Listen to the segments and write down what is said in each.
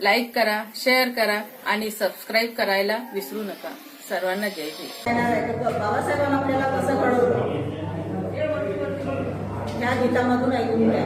Like करा share करा आणि सबस्क्राईब करायला विसरू नका. सर्वांना जय जय बाबासाहेबांना आपल्याला कसं घडवलं या गीतामधून ऐकून घ्या.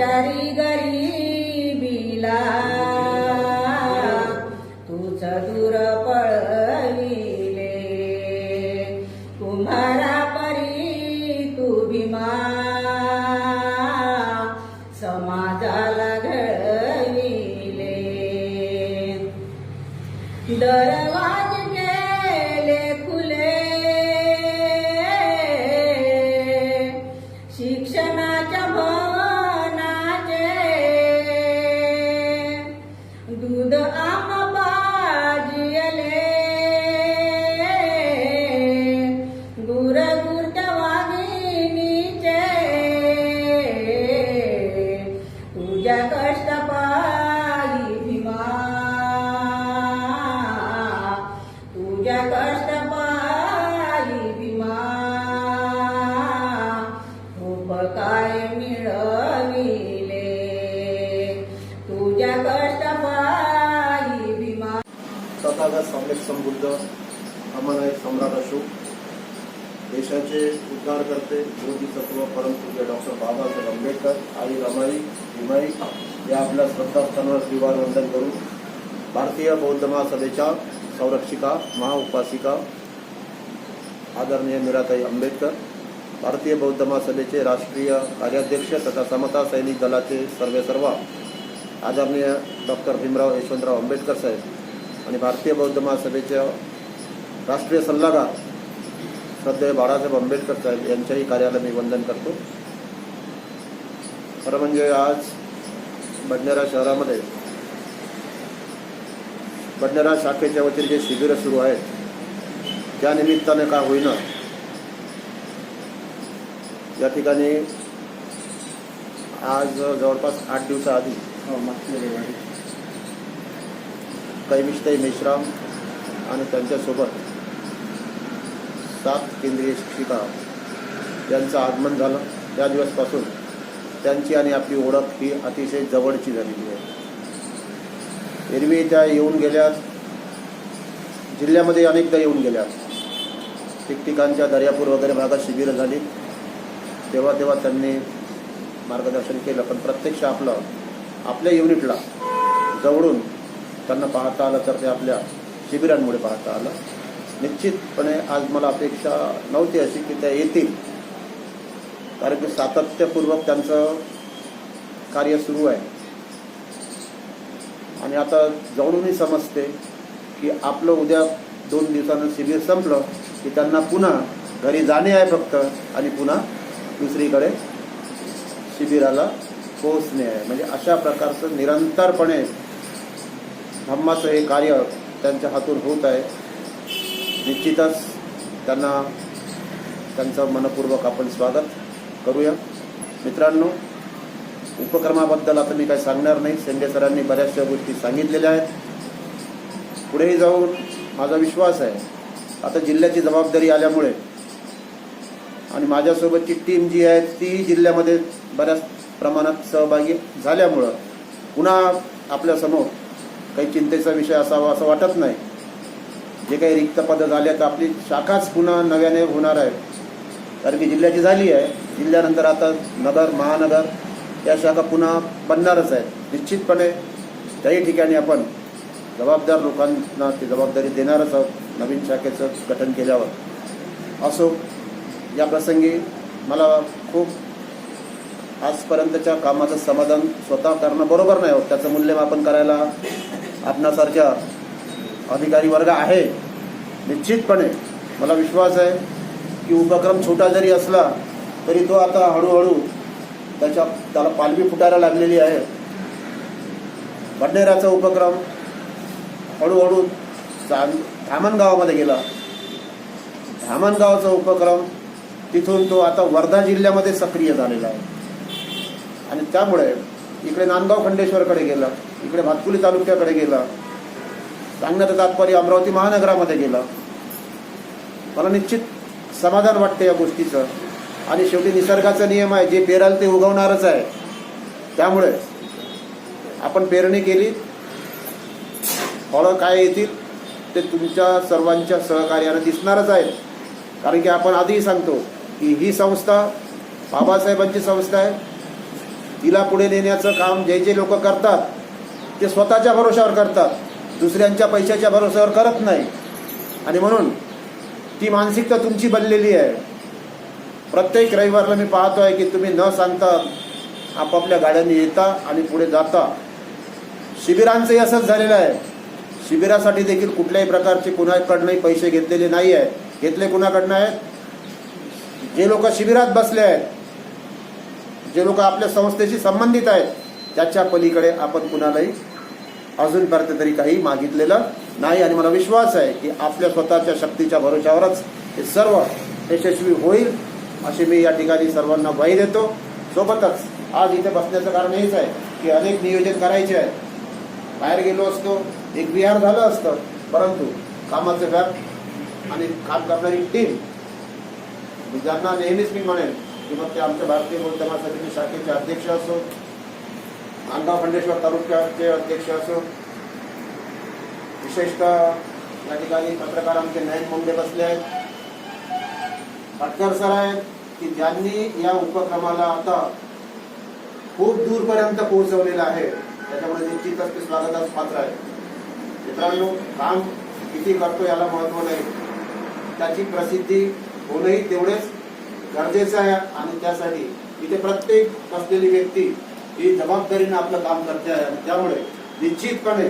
लाचारी गरीबीला तुझ दूर पळ काय मिळविले तुझ्या कष्ट पायी भीमा सम्यक समृद्ध अमनायक सम्राट अशोक देशाचे उद्धार करते विरोधी तत्व परमपूज्य डॉक्टर बाबासाहेब आंबेडकर आणि रमाई भीमाई या आपल्या श्रद्धास्थानावर श्रीवार वंदन करून भारतीय बौद्ध महासभेच्या संरक्षिका महाउपासिका आदरणीय मीराताई आंबेडकर भारतीय बौद्ध महासभेचे राष्ट्रीय कार्याध्यक्ष तथा समता सैनिक दलाचे सर्वेसर्वा आदरणीय डॉक्टर भीमराव यशवंतराव आंबेडकर साहेब आणि भारतीय बौद्ध महासभेच्या राष्ट्रीय सल्लागार श्रद्धेय बाळासाहेब आंबेडकर साहेब यांच्याही कार्याला मी वंदन करतो. खरं म्हणजे आज बडनेरा शहरामध्ये बडनेरा शाखेच्या वतीने जे शिबिरं सुरू आहेत त्या निमित्ताने का होईना या ठिकाणी आज जवळपास आठ दिवसाआधी कैमिष्ताई मेश्राम आणि त्यांच्यासोबत सात केंद्रीय शिक्षिका यांचं आगमन झालं. त्या दिवसपासून त्यांची आणि आपली ओळख ही अतिशय जवळची झालेली आहे. एरवी त्या येऊन गेल्यात जिल्ह्यामध्ये अनेकदा येऊन गेल्यात ठिकठिकाणच्या दर्यापूर वगैरे भागात शिबिरं झाली. तेव्हा तेव्हा त्यांनी मार्गदर्शन केलं. पण प्रत्यक्ष आपलं आपल्या युनिटला जवळून त्यांना पाहता आलं तर ते आपल्या शिबिरांमुळे पाहता आलं. निश्चितपणे आज मला अपेक्षा नव्हती अशी की त्या येतील. कारण की सातत्यपूर्वक त्यांचं कार्य सुरू आहे. आणि आता जवळूनही समजते की आपलं उद्या दोन दिवसानं शिबिर संपलं की त्यांना पुन्हा घरी जाणे आहे फक्त आणि पुन्हा दुसरीकडे शिबिराला पोहोचणे आहे. म्हणजे अशा प्रकारचं निरंतरपणे धम्माचं हे कार्य त्यांच्या हातून होत आहे. निश्चितच त्यांना त्यांचं मनपूर्वक आपण स्वागत करूया. मित्रांनो उपक्रमाबद्दल आता मी काही सांगणार नाही. शेंडे सरांनी बऱ्याचशा गोष्टी सांगितलेल्या आहेत. पुढेही जाऊन माझा विश्वास आहे. आता जिल्ह्याची जबाबदारी आल्यामुळे आणि माझ्यासोबतची टीम जी आहे ती जिल्ह्यामध्ये बऱ्याच प्रमाणात सहभागी झाल्यामुळं पुन्हा आपल्यासमोर काही चिंतेचा विषय असावा असं वाटत नाही. जे काही रिक्त पदं झाले तर आपली शाखाच पुन्हा नव्याने होणार आहे. कारण की जिल्ह्याची झाली आहे. जिल्ह्यानंतर आता नगर महानगर या शाखा पुन्हा बनणारच आहेत. निश्चितपणे त्याही ठिकाणी आपण जबाबदार लोकांना ती जबाबदारी देणारच आहोत नवीन शाखेचं गठन केल्यावर. असो या प्रसंगी मला खूप आजपर्यंतच्या कामाचं समाधान स्वतः करणं बरोबर नाही होत. त्याचं मूल्यमापन करायला आपणासारख्या अधिकारी वर्ग आहे. निश्चितपणे मला विश्वास आहे की उपक्रम छोटा जरी असला तरी तो आता हळूहळू त्याच्या त्याला पालवी फुटायला लागलेली आहे. बडनेराचा उपक्रम हळूहळू चांद धामणगावामध्ये गेला. धामणगावाचा उपक्रम तिथून तो आता वर्धा जिल्ह्यामध्ये सक्रिय झालेला आहे. आणि त्यामुळे इकडे नांदगाव खंडेश्वरकडे गेला इकडे भातकुली तालुक्याकडे गेला सांगण्याचं तात्पर्य अमरावती महानगरामध्ये गेला. मला निश्चित समाधान वाटते या गोष्टीचं. आणि शेवटी निसर्गाचा नियम आहे जे पेराल ते उगवणारच आहे. त्यामुळे आपण पेरणी केली फळं काय येतील ते तुमच्या सर्वांच्या सहकार्यानं दिसणारच आहेत. कारण की आपण आधीही सांगतो की ही संस्था बाबासाहेबांची संस्था आहे. तिला पुढे नेण्याचं काम जे जे लोक करतात ते स्वतःच्या भरोशावर करतात. दुसऱ्यांच्या पैशाच्या भरोशावर करत नाही. आणि म्हणून ती मानसिकता तुमची बनलेली आहे. प्रत्येक रविवारला मी पाहतो आहे की तुम्ही न सांगता आपापल्या गाड्यांनी येता आणि पुढे जाता. शिबिरांचंही असंच झालेलं आहे. शिबिरासाठी देखील कुठल्याही प्रकारचे कुणाकडनंही पैसे घेतलेले नाही आहेत घेतले कुणाकडनं आहेत? जे लोक शिबिरात बसले आहेत जे लोक आपल्या संस्थेशी संबंधित आहेत त्याच्या पलीकडे आपण कुणालाही अजूनपर्यंत तरी काही मागितलेलं नाही. आणि मला विश्वास आहे की आपल्या स्वतःच्या शक्तीच्या भरोशावरच हे सर्व यशस्वी होईल अशी मी या ठिकाणी सर्वांना ग्वाही देतो. सोबतच आज इथे बसण्याचं कारण हेच आहे की अनेक नियोजन करायचे आहे. बाहेर गेलो असतो एक विहार झालं असतं परंतु कामाचं व्याप आणि काम करणारी टीम ज्यांना नेहमीच मी म्हणेन की मग ते आमच्या भारतीय बौद्ध महासभेचे शाखेचे अध्यक्ष असो आंगाव खंडेश्वर तालुक्याचे अध्यक्ष असो विशेषतः या ठिकाणी पत्रकार आमचे नयन मुंडे बसले आहेत. पटकर सर आहेत की ज्यांनी या उपक्रमाला आता खूप दूरपर्यंत पोहोचवलेलं आहे त्याच्यामुळे निश्चितच ते स्वागतास पात्र आहे. मित्रांनो काम किती करतो याला महत्त्व नाही. त्याची प्रसिद्धी होणंही तेवढेच गरजेचं आहे आणि त्यासाठी इथे प्रत्येक बसलेली व्यक्ती ही जबाबदारीने आपलं काम करते आहे. त्यामुळे निश्चितपणे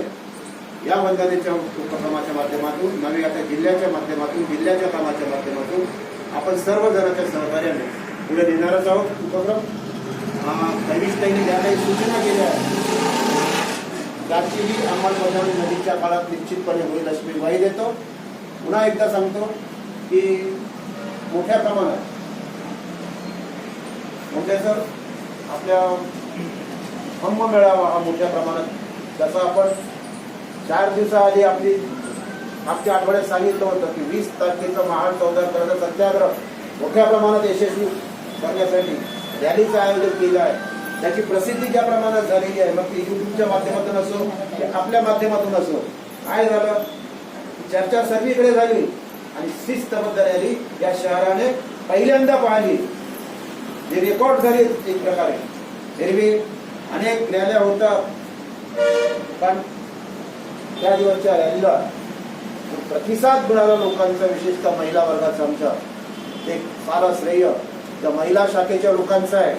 या वंदनेच्या उपक्रमाच्या माध्यमातून नव्हे आता जिल्ह्याच्या माध्यमातून जिल्ह्याच्या कामाच्या माध्यमातून आपण सर्व जणांच्या सहकार्याने पुढे नेणारच आहोत. उपक्रम? कैविष्टाईने ज्या काही सूचना केल्या त्याचीही अंमलबजावणी नदीच्या काळात निश्चितपणे होईल अशी मी ग्वाही देतो. पुन्हा एकदा सांगतो की मोठ्या प्रमाणात. म्हणजे सर आपल्या हंग मेळावा हा मोठ्या प्रमाणात जसं आपण चार दिवसाआधी आपली मागच्या आठवड्यात सांगितलं होतं की वीस तारखेचा महान चौदा कर्ज सत्याग्रह मोठ्या प्रमाणात यशस्वी करण्यासाठी रॅलीचं आयोजन केलं आहे. त्याची प्रसिद्धी ज्या प्रमाणात झालेली आहे मग ती युट्यूबच्या माध्यमातून असो की आपल्या माध्यमातून असो काय झालं? चर्चा सर्वीकडे झाली. आणि शिस्तबद्ध रॅली या शहराने पहिल्यांदा पाहिली. जे रेकॉर्ड झाली एक प्रकारे. एरवी अनेक रॅल्या होतात. पण त्या दिवसच्या रॅलीला प्रतिसाद मिळाला लोकांचा विशेषतः महिला वर्गाचा आमच्या ते फार श्रेय त्या महिला शाखेच्या लोकांचं आहे.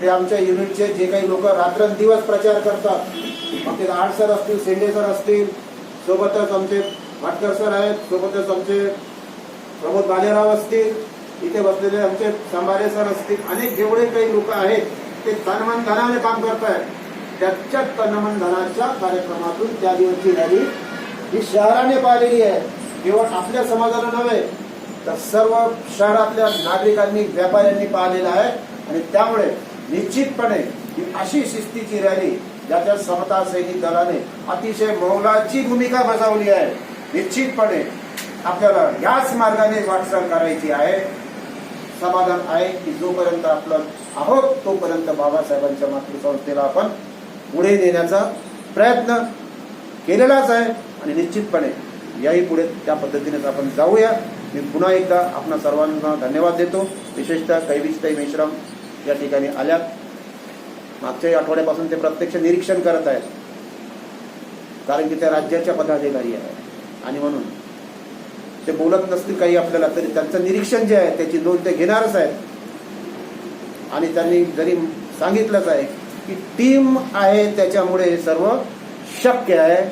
ते आमच्या युनिटचे जे काही लोक रात्रंदिवस प्रचार करतात मग ते आठ सर असतील सेंडे सर असतील सोबतच आमचे भाटकर सर आहेत. सोबतच आमचे प्रमोद बालेराव असतील इथे बसलेले आमचे सांबारे सर असतील अनेक जेवढे काही लोक आहेत ते तनमन धनाने काम करतायत. त्याच्या तनमन धनाच्या कार्यक्रमातून त्या दिवसची रॅली ही शहराने पाहिलेली आहे. केवळ आपल्या समाजाला नव्हे तर सर्व शहरातल्या नागरिकांनी व्यापाऱ्यांनी पाहिलेला आहे. आणि त्यामुळे निश्चितपणे ही अशी शिस्तीची रॅली ज्याच्या समता सैनिक दलाने अतिशय मौलाची भूमिका बजावली आहे. निश्चितपणे आपल्याला याच मार्गाने वाटचाल करायची आहे. समाधान आहे की जोपर्यंत आपलं आहोत तोपर्यंत बाबासाहेबांच्या मातृसंस्थेला आपण पुढे नेण्याचा प्रयत्न केलेलाच आहे. आणि निश्चितपणे याही पुढे त्या पद्धतीनेच आपण जाऊया. मी पुन्हा एकदा आपणा सर्वांना धन्यवाद देतो. विशेषतः कैविजताई मेश्राम या ठिकाणी आल्यात. मागच्या आठवड्यापासून ते प्रत्यक्ष निरीक्षण करत आहेत. कारण की त्या राज्याच्या पदाधिकारी आहेत. आणि म्हणून ते बोलत नसतील काही आपल्याला तरी त्यांचं निरीक्षण जे आहे त्याची नोंद ते घेणारच आहेत. आणि त्यांनी जरी सांगितलंच आहे की टीम आहे त्याच्यामुळे हे सर्व शक्य आहे.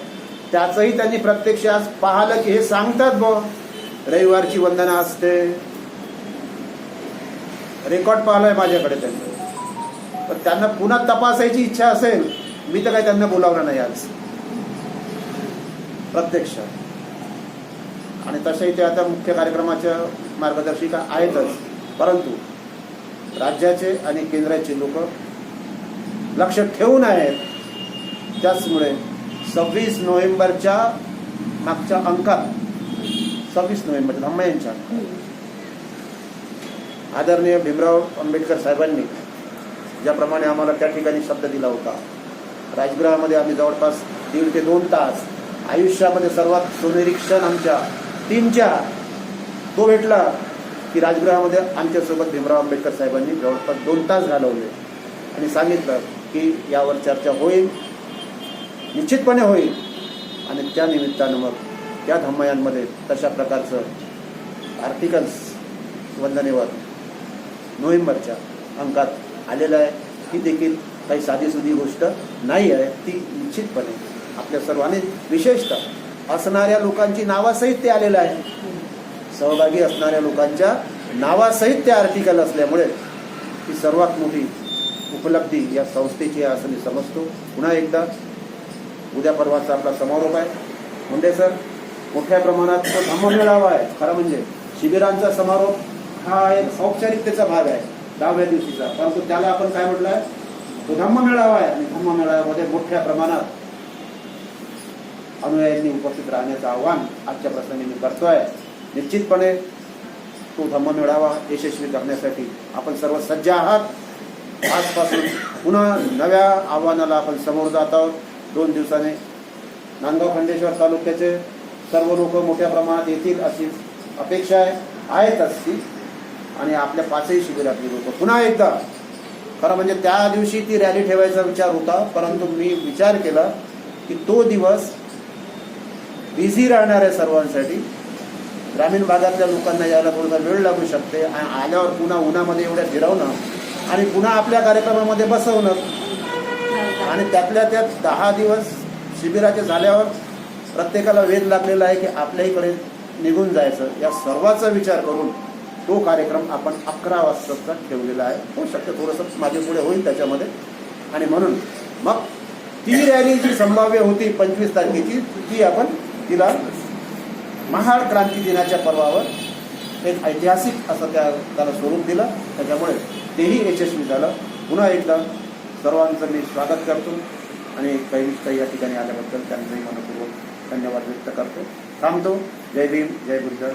त्याचंही त्यांनी प्रत्यक्ष आज पाहिलं की हे सांगतात ब रविवारची वंदना असते. रेकॉर्ड पाहिलंय माझ्याकडे त्यांचं पण त्यांना पुन्हा तपासायची इच्छा असेल मी तर काही त्यांना बोलावलं नाही आज. प्रत्यक्ष. आणि तसेही ते आता मुख्य कार्यक्रमाच्या मार्गदर्शिका आहेतच. परंतु राज्याचे आणि केंद्राचे लोक लक्ष ठेवून आहेत त्याचमुळे सव्वीस नोव्हेंबरच्या मागच्या अंकात सव्वीस नोव्हेंबर धम्मा यांच्या आदरणीय भीमराव आंबेडकर साहेबांनी ज्याप्रमाणे आम्हाला त्या ठिकाणी शब्द दिला होता राजगृहामध्ये आम्ही जवळपास दीड ते दोन तास आयुष्यामध्ये सर्वात सुनिरीक्षण आमच्या तीनच्या तो भेटला की राजगृहामध्ये आमच्यासोबत भीमराव आंबेडकर साहेबांनी जवळपास दोन तास घालवले. आणि सांगितलं की यावर चर्चा होईल निश्चितपणे होईल. आणि त्या निमित्तानं मग त्या धम्मयांमध्ये तशा प्रकारचं आर्टिकल्स वंदनेवर नोव्हेंबरच्या अंकात आलेलं आहे. ही देखील काही साधीसुधी गोष्ट नाही आहे ती निश्चितपणे आपल्या सर्वांनी विशेषतः असणाऱ्या लोकांची नावासहित ते आलेलं आहे. सहभागी असणाऱ्या लोकांच्या नावासहित ते आर्टिकल असल्यामुळे ही सर्वात मोठी उपलब्धी या संस्थेची आहे असं मी समजतो. पुन्हा एकदा उद्या परवाचा आपला समारोप आहे. मुंडे सर मोठ्या प्रमाणात धम्म मेळावा आहे. खरं म्हणजे शिबिरांचा समारोप हा एक औपचारिकतेचा भाग आहे. दहाव्या दिवशीचा. परंतु त्याला आपण काय म्हटलं? आहे तो धम्म मेळावा आहे. आणि धम्म मेळाव्यामध्ये मोठ्या प्रमाणात अनुयायांनी उपस्थित राहण्याचं आव्हान आजच्या प्रसंगी मी करतोय. निश्चितपणे तो धम्म मिळावा यशस्वी करण्यासाठी आपण सर्व सज्ज आहात. आजपासून पुन्हा नव्या आव्हानाला आपण समोर जात आहोत. दोन दिवसाने नांदगाव खंडेश्वर तालुक्याचे सर्व लोक मोठ्या प्रमाणात येतील अशी अपेक्षा आहे आहेतच ती आणि आपल्या पाचही शिबिरातली लोक पुन्हा एकदा खरं म्हणजे त्या दिवशी ती रॅली ठेवायचा विचार होता परंतु मी विचार केला की तो दिवस बिझी राहणार आहे सर्वांसाठी ग्रामीण भागातल्या लोकांना यायला थोडासा वेळ लागू शकते. आणि आल्यावर पुन्हा उन्हामध्ये एवढ्या फिरवणं आणि पुन्हा आपल्या कार्यक्रमामध्ये बसवणं. आणि त्यातल्या त्यात दहा दिवस शिबिराचे झाल्यावर प्रत्येकाला वेध लागलेला आहे की आपल्या इकडे निघून जायचं. या सर्वाचा विचार करून तो कार्यक्रम आपण अकरा वाजताचा ठेवलेला आहे. होऊ शक्य थोडंसं मागे पुढे होईल त्याच्यामध्ये. आणि म्हणून मग ती रॅली जी संभाव्य होती पंचवीस तारखेची ती आपण तिला महाड क्रांती दिनाच्या पर्वावर एक ऐतिहासिक असं त्या त्याला स्वरूप दिलं. त्याच्यामुळे तेही यशस्वी झालं. पुन्हा एकदा सर्वांचं मी स्वागत करतो आणि काही काही या ठिकाणी आल्याबद्दल त्यांचंही मनपूर्वक धन्यवाद व्यक्त करतो. थांबतो. जय भीम जय बुद्ध.